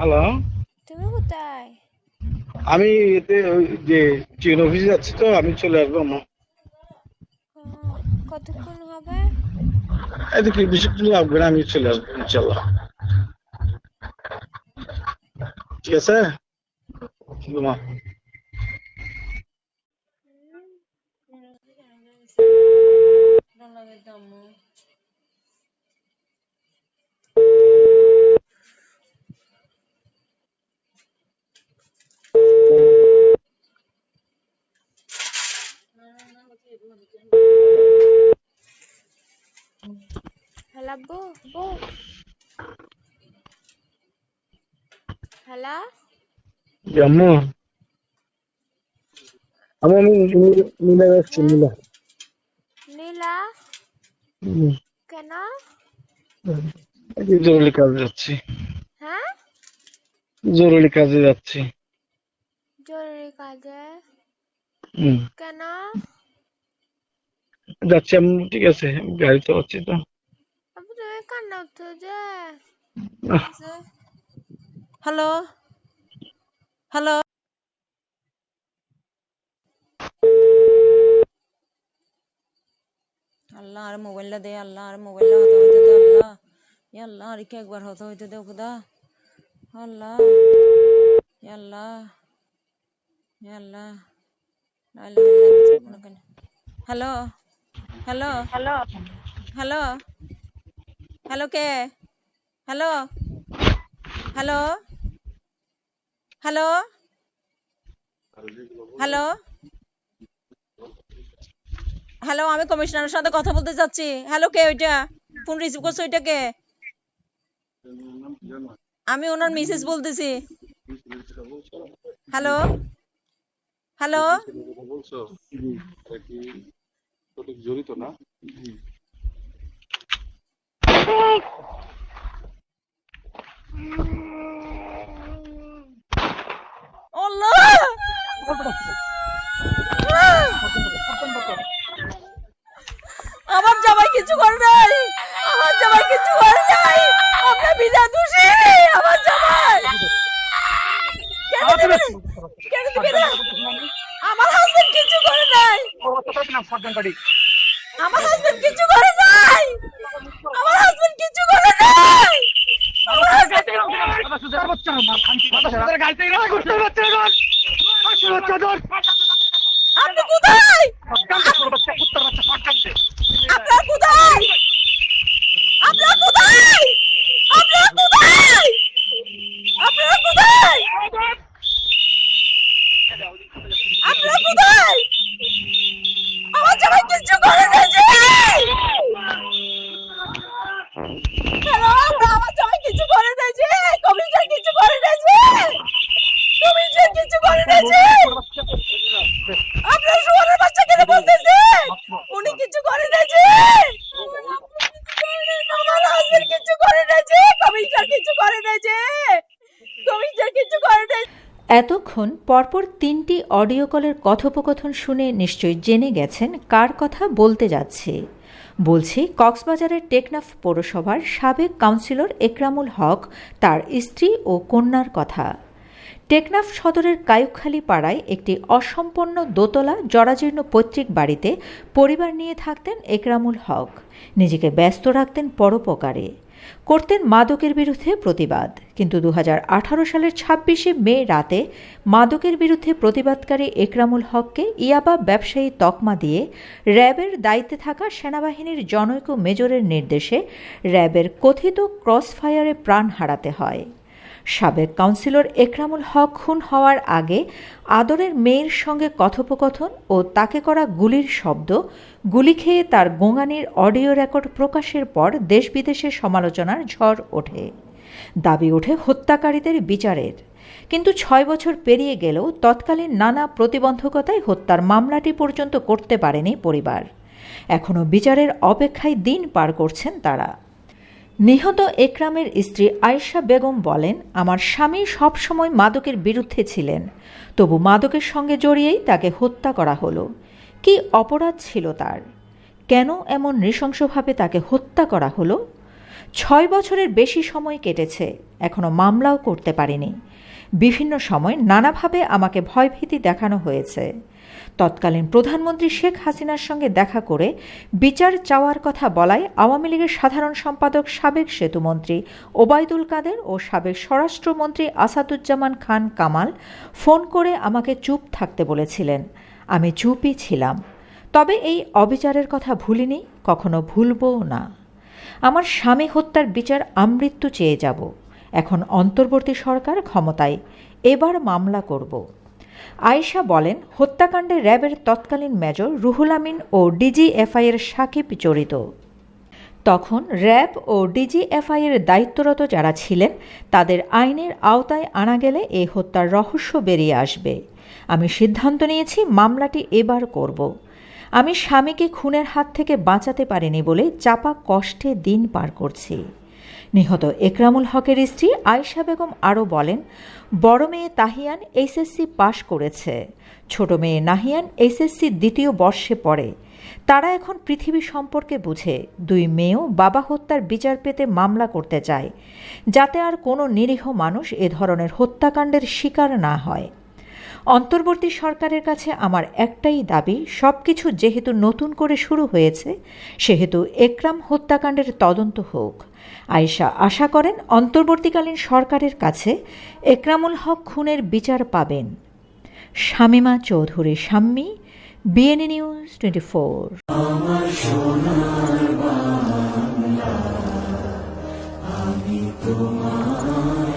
Hello তুমি কোথায়? আমি এতে ওই যে ট্রেন অফিসে যাচ্ছি তো আমি চলে আসব আম্মা ও, কতক্ষণ হবে? এতে কি বেশিক্ষণ লাগবে না আমি চলে আসব ইনশাল্লাহ। ঠিক আছে? মা। হ্যালো আব্বু আব্বু হ্যালো জি, আম্মু আমি আমি নীলা যাচ্ছি নীলা নীলা কেন জরুরি কাজে যাচ্ছি হ্যাঁ জরুরি কাজে যাচ্ছি জরুরি কাজে কেন যাচ্ছি আমি ঠিক আছে গাড়ি তো চালাচ্ছি তো আব্বু তুমি কান্না উঠছো যে আহ, হ্যালো হ্যালো আল্লাহ আর মোবাইলটা দে আল্লাহ আর মোবাইলটা হতে হইতে দে আল্লাহ ইয়া আল্লাহ আর কি একবার হতে হইতে দে খুদা আল্লাহ ইয়া আল্লাহ ইয়া আল্লাহ লা ইলাহা ইল্লা আনতা hello hello hello hello hello কে hello hello hello hello hello আমি কমিশনারের সাথে কথা বলতে চাচ্ছি হ্যালো কে ওইটা? ফোন রিসিভ করছ ওইটা কে আমি ওনার মিসেস বলতেছি। হ্যালো হ্যালো জড়িত না আমার জামাই কিছু করে নাই! আমার জামাই কিছু করে নাই! আমরা বিনা দোষী! আমার জামাই? আমার হাজবেন্ড কিছু করে নাই। আমার হাজবেন্ড কিছু করে নাই! আমার হাজবেন্ড কিছু করে নাই! আপনি কোথায়? আপনার কোথায়? আমার জামাই কিচ্ছু করে না যে হ্যালো আমার জামাই কিছু করে না যে কমিশন কিছু করে না যে কমিশন এতক্ষণ পরপর তিনটি অডিও কলের কথোপকথন শুনে নিশ্চয়ই জেনে গেছেন কার কথা বলতে যাচ্ছে। বলছি, কক্সবাজারের টেকনাফ পৌরসভার সাবেক কাউন্সিলর একরামুল হক, তার স্ত্রী ও কন্যার কথা। টেকনাফ সদরের কায়ুখালী পাড়ায় একটি অসম্পন্ন দোতলা জরাজীর্ণ পৈতৃক বাড়িতে পরিবার নিয়ে থাকতেন একরামুল হক। নিজেকে ব্যস্ত রাখতেন পরোপকারে। করতেন মাদকের বিরুদ্ধে প্রতিবাদ। কিন্তু দু হাজার আঠারো সালের ছাব্বিশে মে রাতে মাদকের বিরুদ্ধে প্রতিবাদকারী একরামুল হককে ইয়াবা ব্যবসায়ী তকমা দিয়ে র্যাবের দায়িত্বে থাকা সেনাবাহিনীর জনৈক মেজরের নির্দেশে র্যাবের কথিত ক্রসফায়ারে প্রাণ হারাতে হয়। সাবেক কাউন্সিলর একরামুল হক খুন হওয়ার আগে আদরের মেয়ের সঙ্গে কথোপকথন ও তাকে করা গুলির শব্দ, গুলি খেয়ে তার গোঙানির অডিও রেকর্ড প্রকাশের পর দেশ বিদেশের সমালোচনার ঝড় ওঠে। দাবি ওঠে হত্যাকারীদের বিচারের। কিন্তু ছয় বছর পেরিয়ে গেলেও তৎকালীন নানা প্রতিবন্ধকতায় হত্যার মামলাটি পর্যন্ত করতে পারেনি পরিবার। এখনও বিচারের অপেক্ষায় দিন পার করছেন তারা। নিহত একরামের স্ত্রী আয়েশা বেগম বলেন, আমার স্বামী সবসময় মাদকের বিরুদ্ধে ছিলেন। তবু মাদকের সঙ্গে জড়িয়েই তাকে হত্যা করা হলো। কি অপরাধ ছিল তার? কেন এমন নৃশংসভাবে তাকে হত্যা করা হলো? ছয় বছরের বেশি সময় কেটেছে। এখনও মামলাও করতে পারিনি। বিভিন্ন সময় নানাভাবে আমাকে ভয়ভীতি দেখানো হয়েছে। তৎকালীন প্রধানমন্ত্রী শেখ হাসিনার সঙ্গে দেখা করে বিচার চাওয়ার কথা বলায় আওয়ামী লীগের সাধারণ সম্পাদক সাবেক সেতুমন্ত্রী ওবায়দুল কাদের ও সাবেক স্বরাষ্ট্রমন্ত্রী আসাদুজ্জামান খান কামাল ফোন করে আমাকে চুপ থাকতে বলেছিলেন। আমি চুপই ছিলাম। তবে এই অবিচারের কথা ভুলিনি, কখনো ভুলবও না। আমার স্বামী হত্যার বিচার আমৃত্যু চেয়ে যাব। এখন অন্তর্বর্তী সরকার ক্ষমতায়, এবার মামলা করব। আয়েশা বলেন, হত্যাকাণ্ডে র্যাবের তৎকালীন মেজর রুহুল আমিন ও ডিজিএফআই এর সাকিব জড়িত। তখন র্যাব ও ডিজিএফআই এর দায়িত্বরত যারা ছিলেন, তাদের আইনের আওতায় আনা গেলে এই হত্যার রহস্য বেরিয়ে আসবে। আমি সিদ্ধান্ত নিয়েছি, মামলাটি এবার করব। আমি স্বামীকে খুনের হাত থেকে বাঁচাতে পারিনি বলে চাপা কষ্টে দিন পার করছি। নিহত একরামুল হকের স্ত্রী আয়েশা বেগম আরও বলেন, বড় মেয়ে তাহিয়ান এইচএসসি পাশ করেছে। ছোট মেয়ে নাহিয়ান এইচএসসি দ্বিতীয় বর্ষে পড়ে। তারা এখন পৃথিবী সম্পর্কে বুঝে। দুই মেয়েও বাবা হত্যার বিচার পেতে মামলা করতে চায়। যাতে আর কোনো নিরীহ মানুষ এ ধরনের হত্যাকাণ্ডের শিকার না হয়। অন্তর্বর্তী সরকারের কাছে আমার একটাই দাবি, সবকিছু যেহেতু নতুন করে শুরু হয়েছে, সেহেতু একরাম হত্যাকাণ্ডের তদন্ত হোক। আয়েশা, আশা করেন অন্তর্বর্তীকালীন সরকারের কাছে একরামুল হক খুনের বিচার পাবেন। Shamima Chowdhury, Shammi, BNA news twenty four.